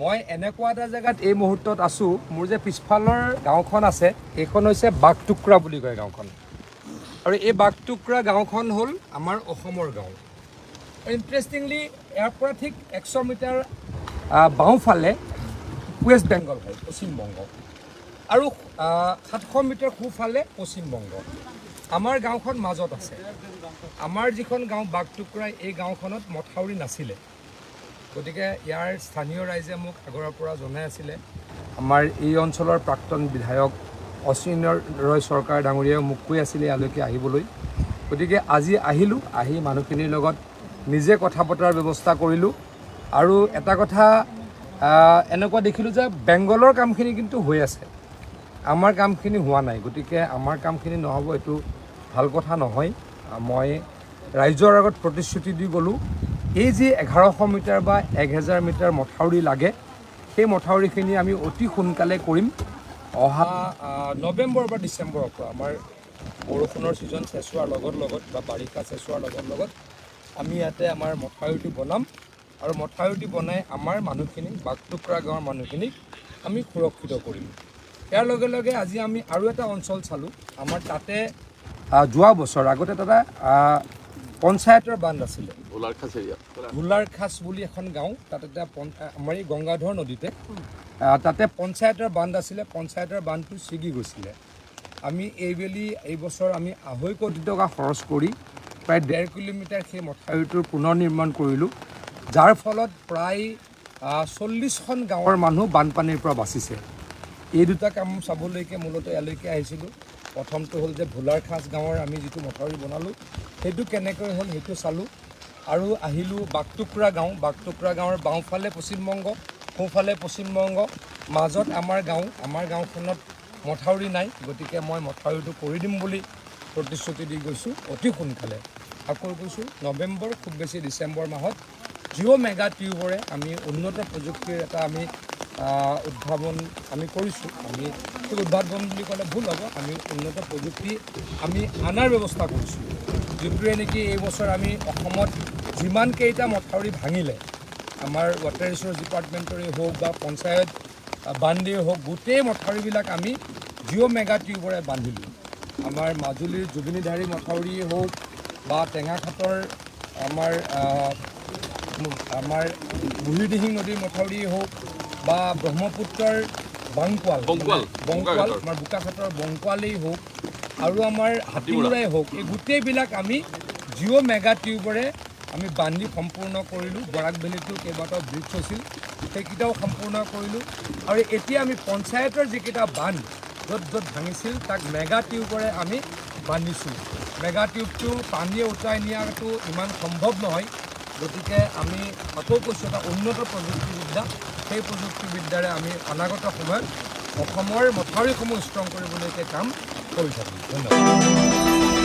মই এনেকুৱা এটা জেগাত এই মুহূৰ্তত আছোঁ মোৰ যে পিছফালৰ গাঁওখন আছে এইখন হৈছে বাঘটুকুৰা বুলি কয় গাঁওখন। আৰু এই বাঘটুকুৰা গাঁওখন হ'ল আমাৰ অসমৰ গাঁও। ইণ্টাৰেষ্টিংলি ইয়াৰ পৰা ঠিক এশ মিটাৰ বাওঁফালে ৱেষ্ট বেংগল হয় পশ্চিমবংগ আৰু সাতশ মিটাৰ সোঁফালে পশ্চিমবংগ আমাৰ গাঁওখন মাজত আছে। আমাৰ যিখন গাঁও বাঘটুকুৰা এই গাঁওখনত মথাউৰি নাছিলে। গতিকে ইয়াৰ স্থানীয় ৰাইজে মোক আগৰৰ পৰা জনাই আছিলে, আমাৰ এই অঞ্চলৰ প্ৰাক্তন বিধায়ক অশ্বিন ৰয় চৰকাৰ ডাঙৰীয়াও মোক কৈ আছিলে ইয়ালৈকে আহিবলৈ। গতিকে আজি আহিলোঁ, আহি মানুহখিনিৰ লগত নিজে কথা পতাৰ ব্যৱস্থা কৰিলোঁ আৰু এটা কথা এনেকুৱা দেখিলোঁ যে বেংগলৰ কামখিনি কিন্তু হৈ আছে। আমাৰ কামখিনি হোৱা নাই, গতিকে আমাৰ কামখিনি নহ'ব, এইটো ভালো কথা নহয়। মই ৰাইজৰ আগত প্ৰতিশ্ৰুতি দি গ'লোঁ এই যি এঘাৰশ মিটাৰ বা এক হেজাৰ মিটাৰ মথাউৰি লাগে সেই মথাউৰিখিনি আমি অতি সোনকালে কৰিম। অহা নৱেম্বৰ বা ডিচেম্বৰৰ পৰা আমাৰ বৰষুণৰ ছিজন চেচ হোৱাৰ লগত লগত বা বাৰিষা চেচ হোৱাৰ লগত লগত আমি ইয়াতে আমাৰ মথাউৰিটো বনাম। আৰু মথাউৰিটো বনাই আমাৰ মানুহখিনিক বাঘটুকুৰা গাঁৱৰ মানুহখিনিক আমি সুৰক্ষিত কৰিম। ইয়াৰ লগে লগে আজি আমি আৰু এটা অঞ্চল চালোঁ। আমাৰ তাতে যোৱা বছৰ আগতে আহ, পঞ্চায়তৰ বান্ধ আছিলে। ভোলাৰ খাচেৰীয়া ভোলাৰ বুলি এখন গাঁও তাত এটা আমাৰ এই গংগাধৰ নদীতে। তাতে পঞ্চায়তৰ বান্ধ আছিলে পঞ্চায়তৰ বান্ধটো ছিগি গৈছিলে। আমি এইবেলি এই বছৰ আমি আঢ়ৈ কোটি টকা খৰচ কৰি প্ৰায় ডেৰ কিলোমিটাৰ সেই মথাউৰিটোৰ পুনৰ নিৰ্মাণ কৰিলোঁ। যাৰ ফলত প্ৰায় চল্লিছখন গাঁৱৰ মানুহ বানপানীৰ পৰা বাচিছে। এই দুটা কাম চাবলৈকে মূলত ইয়ালৈকে আহিছিলোঁ। প্ৰথমটো হ'ল যে ভোলাৰ খাচ গাঁৱৰ আমি যিটো মথাউৰি বনালোঁ, সেইটো কেনেকৈ হ'ল সেইটো চালোঁ। আৰু আহিলোঁ বাঘটুকুৰা গাঁও। বাঘটুকুৰা গাঁৱৰ বাওঁফালে পশ্চিমবংগ সোঁফালে পশ্চিমবংগ মাজত আমাৰ গাঁও, আমাৰ গাঁওখনত মথাউৰি নাই, গতিকে মই মথাউৰিটো কৰি দিম বুলি প্ৰতিশ্ৰুতি দি গৈছোঁ, অতি সোনকালে। আকৌ কৈছোঁ, নৱেম্বৰ, খুব বেছি ডিচেম্বৰ মাহত জিঅ' মেগা টিউবৰে আমি উন্নত প্ৰযুক্তিৰ এটা আমি উদ্ভাৱন আমি কৰিছোঁ। আমি সেই উদ্ভাৱন বুলি ক'লে ভুল হ'ব। আমি উন্নত প্ৰযুক্তি আমি অনাৰ ব্যৱস্থা কৰিছোঁ। যিটোৱে নেকি এই বছৰ আমি অসমত যিমান কেইটা মথাউৰি ভাঙিলে আমাৰ ৱাটাৰ ৰিচোৰ্চ ডিপাৰ্টমেণ্টৰে হওক বা পঞ্চায়ত বান্ধেই হওক গোটেই মথাউৰিবিলাক আমি জিঅ' মেগা টিউবৰে বান্ধিলোঁ। আমাৰ মাজুলীৰ জুবিনীধাৰী মথাউৰিয়ে হওক বা টেঙাখাটৰ আমাৰ আমাৰ বুঢ়ীদিহিং নদীৰ মথাউৰিয়ে হওক বা ব্ৰহ্মপুত্ৰৰ বাংকুৱাল। বংকুৱাল। আমাৰ বোকাখাটৰ বংকুৱালেই হওক আৰু আমাৰ হাতীমূৰাই হওক এই গোটেইবিলাক আমি জিঅ' মেগা টিউবৰে আমি বান্ধি সম্পূৰ্ণ কৰিলোঁ। বৰাক ভেলীটো কেইবাটাও ব্ৰিজ হৈছিল সেইকেইটাও সম্পূৰ্ণ কৰিলোঁ। আৰু এতিয়া আমি পঞ্চায়তৰ যিকেইটা বান্ধ য'ত য'ত ভাঙিছিল তাক মেগা টিউবৰে আমি বান্ধিছোঁ। মেগা টিউবটো পানীয়ে উটাই নিয়াটো ইমান সম্ভৱ নহয় গতিকে আমি আকৌ কৈছোঁ এটা উন্নত প্ৰযুক্তিবিদ্যা। সেই প্ৰযুক্তিবিদ্যাৰে আমি অনাগত সময়ত অসমৰ মথাউৰিসমূহ ষ্ট্ৰং কৰিবলৈকে কাম কৰি থাকিম ধন্যবাদ।